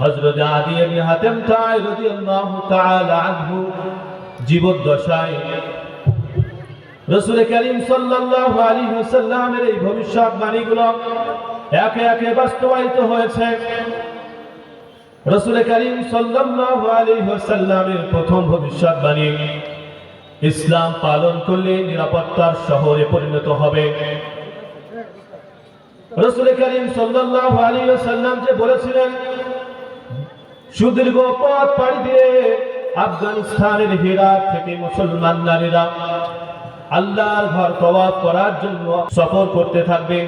হযরত আদি ইবনে হাতেম তাই রাদিয়াল্লাহু তাআলা আনহু জীবদ্দশায় রসুল করিম সাল্লাল্লাহু আলাইহি ওয়াসাল্লামের এই ভবিষ্যৎবাণীগুলো একে একে বাস্তবায়িত হয়েছে। রসুল করিম সাল্লাল্লাহু আলাইহি ওয়াসাল্লামের প্রথম ভবিষ্যৎবাণী, ইসলাম পালন করলে নিরাপত্তার শহরে পরিণত হবে। রসুল করিম সাল্লাল্লাহু আলাইহি ওয়াসাল্লাম যে বলেছিলেন সুদীর্ঘ পথ পাড়ি দিয়ে আফগানিস্তানের হীরাত থেকে মুসলমান নারীরা আল্লাহর ঘর তওয়াফ করার জন্য সফর করতে থাকবে।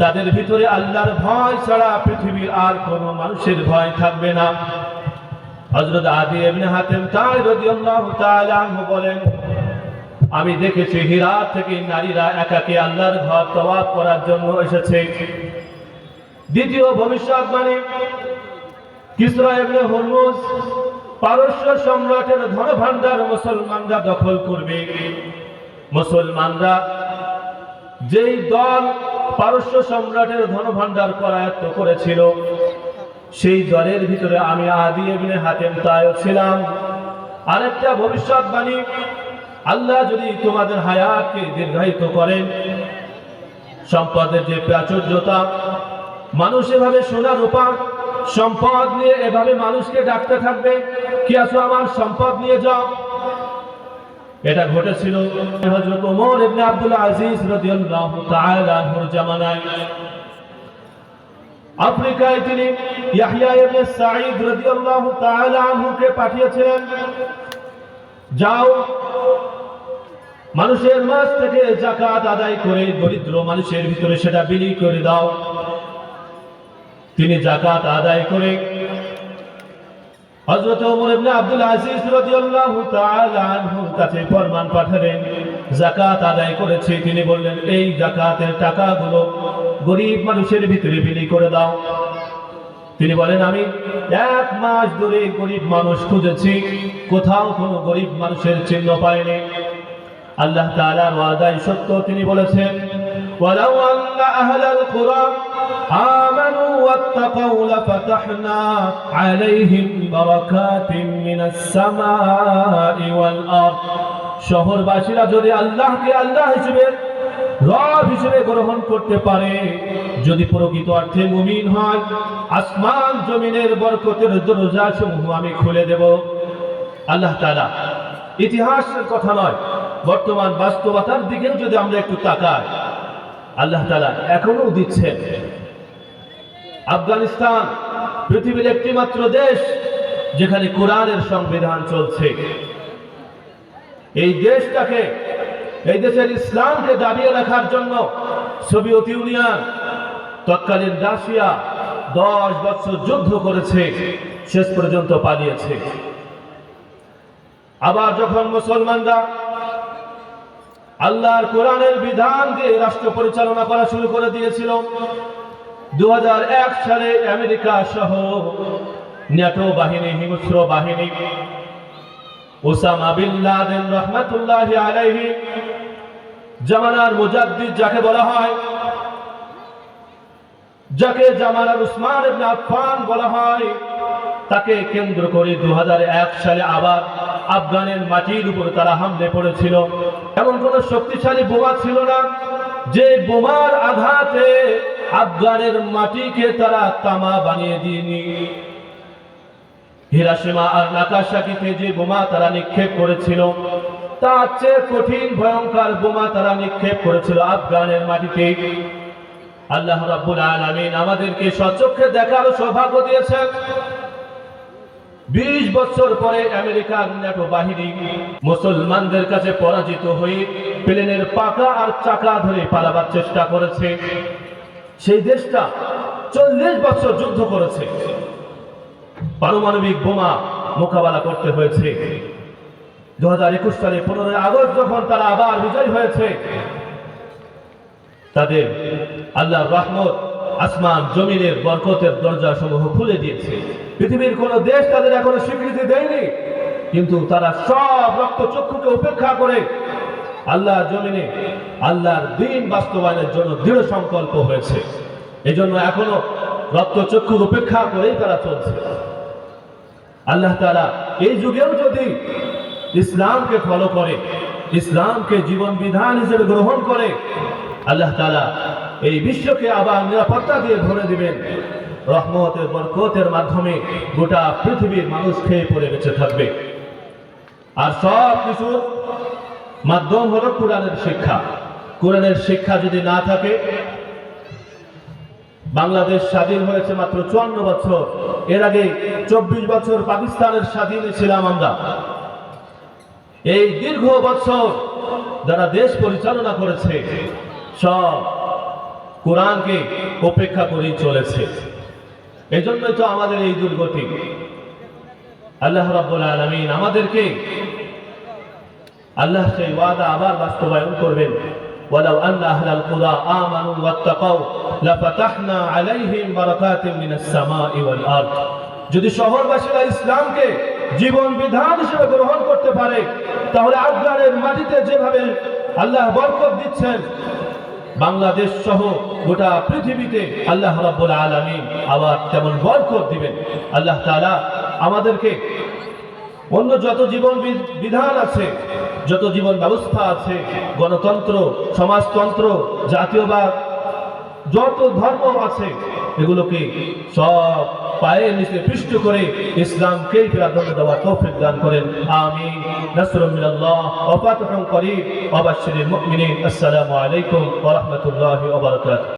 তাদের ভিতরে আল্লাহর ভয় ছাড়া পৃথিবীর আর কোন মানুষের ভয় থাকবে না। হযরত আদি এমনি হাতেম তাই রাদিয়াল্লাহু বলেন, আমি দেখেছি হীরাত থেকে নারীরা একাকে আল্লাহর ঘর তওয়াফ করার জন্য এসেছে। দ্বিতীয় ভবিষ্যৎবাণী কিসরা হরমুজ পারস্য সম্রাটের ধনভাণ্ডার মুসলমানরা দখল করবে। মুসলমানরা যেই দল পারস্য সম্রাটের ধনভাণ্ডার করায়ত্ত করেছিল, সেই দলের ভিতরে আমি আদি ইবনে হাতেম তাইও ছিলাম। আরেকটা ভবিষ্যৎবাণী, আল্লাহ যদি তোমাদের হায়াতকে দীর্ঘায়িত করেন, সম্পদের যে প্রাচুর্যতা, মানুষ এভাবে সোনা রূপা সম্পদ নিয়ে এভাবে মানুষকে ডাকতে থাকবে? কি আছো আমার? সম্পদ নিয়ে যাও। এটা ঘটেছিল হযরত ওমর ইবনে আব্দুল আজিজ রাদিয়াল্লাহু তাআলা আনহুর জামানায়। আফ্রিকায় তিনি ইয়াহইয়া ইবনে সাঈদ রাদিয়াল্লাহু তাআলা আনহুকে পাঠিয়েছিলেন। যাও, মানুষের মাছ থেকে জাকাত আদায় করে, দরিদ্র মানুষের ভিতরে সেটা বিলি করে দাও। তিনি জাকাত আদায় করে হযরত ওমর ইবনে আব্দুল আজিজ রাদিয়াল্লাহু তাআলা আনহুর কাছে ফরমান পাঠালেন, যাকাত আদায় করেছে। তিনি বললেন, এই যাকাতের টাকাগুলো গরিব মানুষের ভিতরে বিলি করে দাও। তিনি বলেন, আমি এক মাস ধরে গরিব মানুষ খুঁজেছি, কোথাও কোনো গরিব মানুষের চিহ্ন পায়নি আল্লাহ তাআলার ওয়াদাই সত্য তিনি বলেছেন, ওয়ালাউ আন্না আহলাল কুরা آمنوا واتقوا لفتحنا عليهم بركات من السماء والأرض শহরবাসীরা যদি আল্লাহকে আল্লাহ হিসেবে রব হিসেবে গ্রহণ করতে পারে যদি প্রকৃত অর্থে মুমিন হয় আসমান জমিনের বরকতের দরজা সমূহ আমি খুলে দেব আল্লাহ তাআলা ইতিহাসের কথা নয় বর্তমান বাস্তবতার দিকেও যদি আমরা একটু তাকাই আল্লাহ তাআলা এখনো দিচ্ছেন আফগানিস্তান, পৃথিবীর একটি মাত্র দেশ যেখানে কোরআনের সংবিধান চলছে। এই দেশটাকে, এই দেশের ইসলামকে দাবিয়ে রাখার জন্য সোভিয়েত ইউনিয়ন, তৎকালীন রাশিয়া দশ বছর যুদ্ধ করেছে, শেষ পর্যন্ত পালিয়েছে। আবার যখন মুসলমানরা আল্লাহর কোরআনের বিধান দিয়ে রাষ্ট্র পরিচালনা করা শুরু করে দিয়েছিল দু হাজার এক সালে আমেরিকা সহ ন্যাটো বাহিনী, হিংস্র বাহিনী, ওসামা বিন লাদেন রহমাতুল্লাহি আলাইহি, জামানার মুজাদ্দিদ যাকে বলা হয়, যাকে জামানার উসমান ইবনে আফফান বলা হয়, তাকে কেন্দ্র করে দু হাজার এক সালে আবার আফগানের মাটির উপর তারা হামলে পড়েছিল। এমন কোন শক্তিশালী বোমা ছিল না, যে বোমার আঘাতে আফগানের মাটিকে তারা তামা বানিয়ে দিয়নি। হিরাসীমা আর নাকাশাকিতে যে বোমা তারা নিক্ষেপ করেছিল, তার চেয়ে কঠিন, ভয়ঙ্কর বোমা তারা নিক্ষেপ করেছিল আফগানের মাটিতে। আল্লাহ রাব্বুল আলামিন আমাদেরকে সচক্ষে দেখার সৌভাগ্য দিয়েছেন। বিশ বছর পরে আমেরিকার ন্যাটো বাহিনী মুসলমানদের কাছে পরাজিত হয়ে প্লেনের পাকা আর চাকা ধরে পালাবার চেষ্টা করেছে। সেই দেশটা চল্লিশ বছর যুদ্ধ করেছে। পারমাণবিক বোমা মোকাবেলা করতে হয়েছে। দু হাজার একুশ সালে পনেরোই আগস্ট যখন তারা আবার বিজয় হয়েছে, তাদের আল্লাহ রহমত আসমান জমিনের বরকতের দরজা সমূহ খুলে দিয়েছে। পৃথিবীর কোন দেশ তাদের এখনও স্বীকৃতি দেয়নি, কিন্তু তারা সব রক্ত চক্ষুকে উপেক্ষা করে আল্লাহর জমিনে আল্লাহর দিন বাস্তবায়নের জন্য দৃঢ় সংকল্প হয়েছে। এজন্য এখনও রক্তচক্ষু উপেক্ষা করেই তারা চলছে। আল্লাহ তারা এই যুগেও যদি ইসলামকে ফলো করে, ইসলামকে জীবন বিধান হিসেবে গ্রহণ করে, আল্লাহ তালা এই বিশ্বকে আবার নিরাপত্তা দিয়ে ভরে দিবেন। রহমতের, বরকতের মাধ্যমে গোটা পৃথিবীর মানুষ খেয়ে পড়ে বেঁচে থাকবে। আর সব কিছুর মাধ্যম হলো কোরআনের শিক্ষা। কোরআনের শিক্ষা যদি না থাকে, বাংলাদেশ স্বাধীন হয়েছে মাত্র চুয়ান্ন বছর। এর আগে চব্বিশ বছর পাকিস্তানের স্বাধীনে ছিলাম আমরা। এই দীর্ঘ বছর যারা দেশ পরিচালনা করেছে, সব কোরআনকে উপেক্ষা করেই চলেছে। এই জন্যই তো আমাদের এই দুর্গতি। আল্লাহ রাব্বুল আলামিন আমাদেরকে আল্লাহ সেই ওয়াদা আবার বাস্তবায়ন করবেন ولو أن أهل القرى آمنوا واتقوا لفتحنا عليهم بركات من السماء والأرض যদি শহরবাসীরা ইসলামকে জীবন বিধান হিসেবে গ্রহণ করতে পারে তাহলে আফগানের মাটিতে যেভাবে আল্লাহ বরকত দিচ্ছেন বাংলাদেশ সহ গোটা পৃথিবীতে আল্লাহ রাব্বুল আলামিন আবার তেমন বরকত দিবেন আল্লাহ তাআলা আমাদেরকে অন্য যত জীবন বি- বিধান আছে যত জীবন ব্যবস্থা আছে, গণতন্ত্র, সমাজতন্ত্র, জাতীয়বাদ, যত ধর্ম আছে, এগুলোকে সব পায়ের নিচে পৃষ্ঠ করে ইসলামকেই প্রাধান্য দেওয়া তৌফিক দান করেন। আমি নাসরুম মিনাল্লাহ। ওয়া ফাতহুন মুমিনিন। আসসালামু আলাইকুম ওয়া রাহমাতুল্লাহি